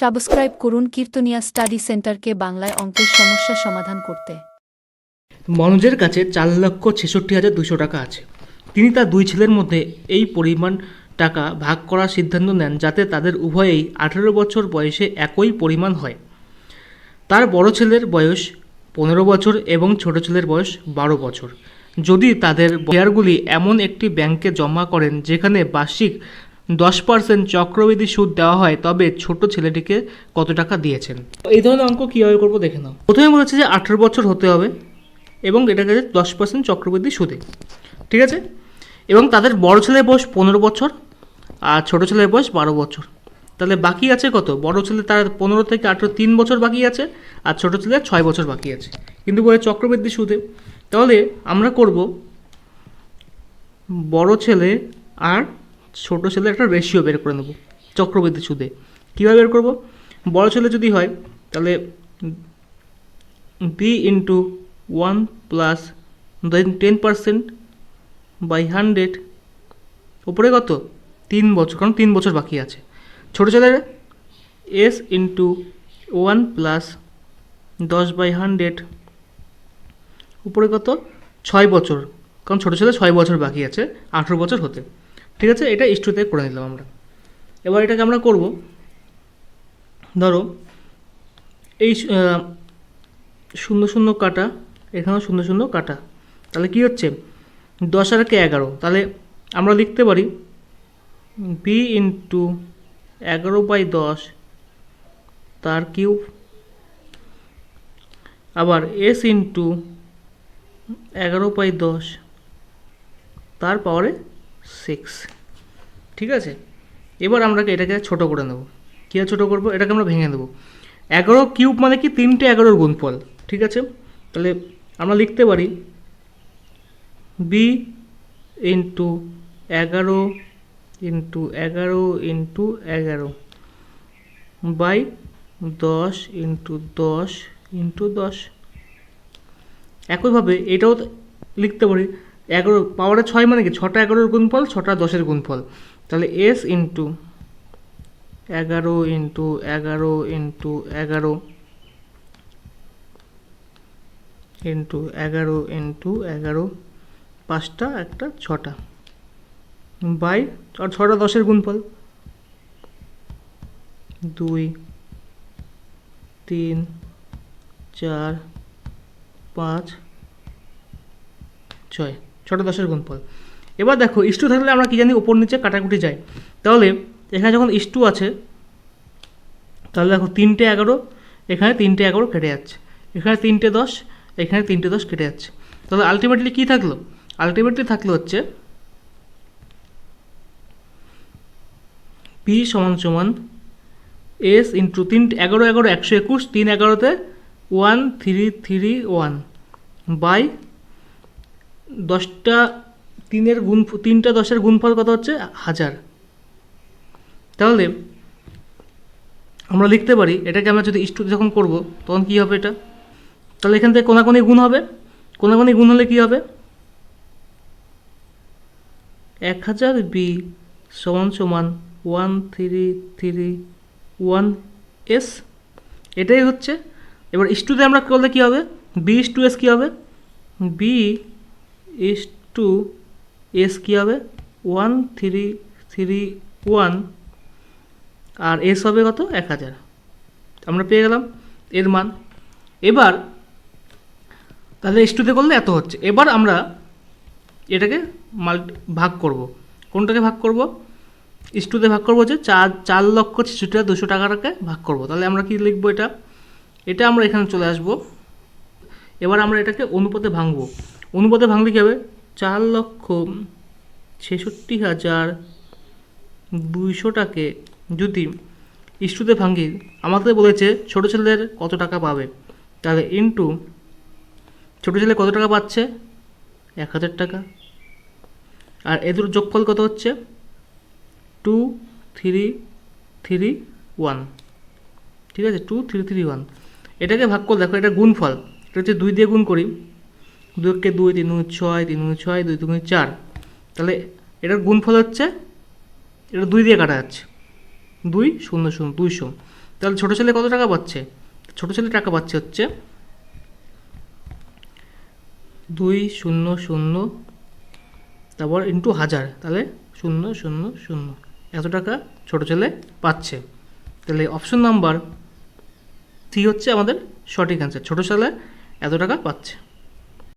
Subscribe করুন কীর্তনিয়া study সেন্টারকে বাংলায় অঙ্কের সমস্যা সমাধান করতে। মনোজের কাছে চার লক্ষ ছেষট্টি হাজার দুশো টাকা আছে। তিনি তার দুই ছেলের মধ্যে এই পরিমাণ টাকা ভাগ করার সিদ্ধান্ত নেন যাতে তাদের উভয়েই আঠেরো বছর বয়সে একই পরিমাণ হয়। তার বড় ছেলের বয়স পনেরো বছর এবং ছোট ছেলের বয়স বারো বছর। যদি তাদের শেয়ারগুলি এমন একটি ব্যাংকে জমা করেন যেখানে বার্ষিক দশ পার্সেন্ট চক্রবৃদ্ধি সুদ দেওয়া হয় তবে ছোট ছেলেটিকে কত টাকা দিয়েছেন? এই ধরনের অঙ্ক কীভাবে করব দেখে নাও। প্রথমে বলেছে যে আঠেরো বছর হতে হবে এবং এটাকে দশ পার্সেন্ট চক্রবৃদ্ধি সুদে। ঠিক আছে? এবং তাদের বড় ছেলের বয়স পনেরো বছর আর ছোট ছেলের বয়স বারো বছর। তাহলে বাকি আছে কত? বড় ছেলে তার পনেরো থেকে আঠেরো তিন বছর বাকি আছে আর ছোট ছেলের ছয় বছর বাকি আছে। কিন্তু বলে চক্রবৃদ্ধি সুদে। তাহলে আমরা করব বড় ছেলে আর ছোট ছেলে একটা রেশিও বের করে নেব, চক্রবৃদ্ধি সুদে। কীভাবে বের করব? বড় ছেলে যদি হয়, তাহলে B into one plus then ten percent by hundred উপরে কত? তিন বছর, কারণ তিন বছর বাকি আছে। ছোটো ছেলের এস ইন্টু ওয়ান প্লাস দশ বাই হান্ড্রেড উপরে কত? ছয় বছর, কারণ ছোটো ছেলে ছয় বছর বাকি আছে, আঠেরো বছর হতে। ঠিক আছে? এটা ইস্টুতে করে নিলাম আমরা। এবার এটাকে আমরা করব। ধরো, এই শূন্য শূন্য কাটা, এখানেও শূন্য শূন্য কাটা। তাহলে কি হচ্ছে? দশ আর একে এগারো। তাহলে আমরা লিখতে পারি বি ইন্টু এগারো বাই দশ, তার কিউব। আবার এস ইন্টু এগারো বাই দশ, তার পাওয়ারে সিক্স ঠিক আছে? এবার আমরা এটাকে ছোট করে নেব। কী ছোটো করব? এটাকে আমরা ভেঙে দেবো এগারো কিউব মানে কি? তিনটে এগারোর গুণফল। ঠিক আছে? তাহলে আমরা লিখতে পারি বি ইন্টু এগারো ইন্টু এগারো ইন্টু এগারো বাই দশ ইন্টু দশ ইন্টু দশ। একইভাবে এটাও লিখতে পারি এগারো, পাওয়ারে ছয় মানে কি? ছটা এগারোর গুণফল, ছটা দশের গুণফল। তাহলে এস ইন্টু এগারো ইন্টু এগারো ইন্টু এগারো ইন্টু এগারো ইন্টু এগারো পাঁচটা একটা ছটা বাই আর ছটা দশের গুণফল। দুই, তিন, চার, পাঁচ, ছয়। ছটা দশের গুণফল এবার দেখো ইস্টু থাকলে আমরা কি জানি ওপর নিচে কাটাকুটি যাই। তাহলে এখানে যখন ইস্টু আছে, তাহলে দেখো তিনটে এগারো, এখানে তিনটে এগারো কেটে যাচ্ছে। এখানে তিনটে দশ, এখানে তিনটে দশ কেটে যাচ্ছে। তাহলে আলটিমেটলি কী থাকল? আলটিমেটলি থাকল হচ্ছে পি সমান সমান এস ইন্টু তিন, এগারো এগারো, একশো একুশ, তিন, এগারোতে one three three one by দশটা তিনের গুণ, তিনটা দশের গুণফল কত হচ্ছে? হাজার। তাহলে আমরা লিখতে পারি, এটাকে আমরা যদি ইস্টু যখন করব, তখন কী হবে এটা? তাহলে এখান থেকে কোনাকোনি গুণ হবে। কোনাকোনি গুণ হলে কী হবে? এক হাজার বি সমান সমান one three three one S. এটাই হচ্ছে, এবার ইস্টুতে আমরা করলে কী হবে? বি ইস টু এস কী হবে? বি ইস টু এস কী হবে? ওয়ান থ্রি থ্রি ওয়ান আর এস হবে কত? এক হাজার। আমরা পেয়ে গেলাম এর মান। এবার তাহলে ইস্টুতে করলে এত হচ্ছে। এবার আমরা এটাকে মাল ভাগ করব। কোনটাকে ভাগ করব? ইস্টুতে ভাগ করব যে চার চার লক্ষ ছেষট্টি দুশো টাকাটাকে ভাগ করব। তাহলে আমরা কি লিখব এটা? এটা আমরা এখানে চলে আসব। এবার আমরা এটাকে অনুপাতে ভাঙবো। অনুপাতে ভাঙলে কী হবে? চার লক্ষ ছেষট্টি হাজার দুইশোটাকে যদি ইস্টুতে ভাঙি আমাদের বলেছে ছোটো ছেলেদের কত টাকা পাবে? তাহলে ইন্টু ছোটো ছেলে কত টাকা পাচ্ছে? এক হাজার টাকা। আর এদের যোগফল কত হচ্ছে? টু থ্রি থ্রি ওয়ান ঠিক আছে? টু থ্রি থ্রি ওয়ান এটাকে ভাগ করে দেখো, এটা গুণফল। এটা হচ্ছে দুই দিয়ে গুণ করি। দুইকে দুই, তিন দুই ছয়, তিন দুই ছয়, দুই দুই চার। তাহলে এটার গুণফল হচ্ছে, এটা দুই দিয়ে কাটা যাচ্ছে। দুই শূন্য শূন্য দুইশো তাহলে ছোটো ছেলে কত টাকা পাচ্ছে? ছোটো ছেলে টাকা পাচ্ছে হচ্ছে দুই শূন্য শূন্য, তারপর ইন্টু হাজার। তাহলে শূন্য শূন্য শূন্য। এত টাকা ছোটো ছেলে পাচ্ছে। তাহলে অপশন নাম্বার থ্রি হচ্ছে আমাদের সঠিক অ্যান্সার ছোটো ছেলে এত টাকা পাচ্ছে।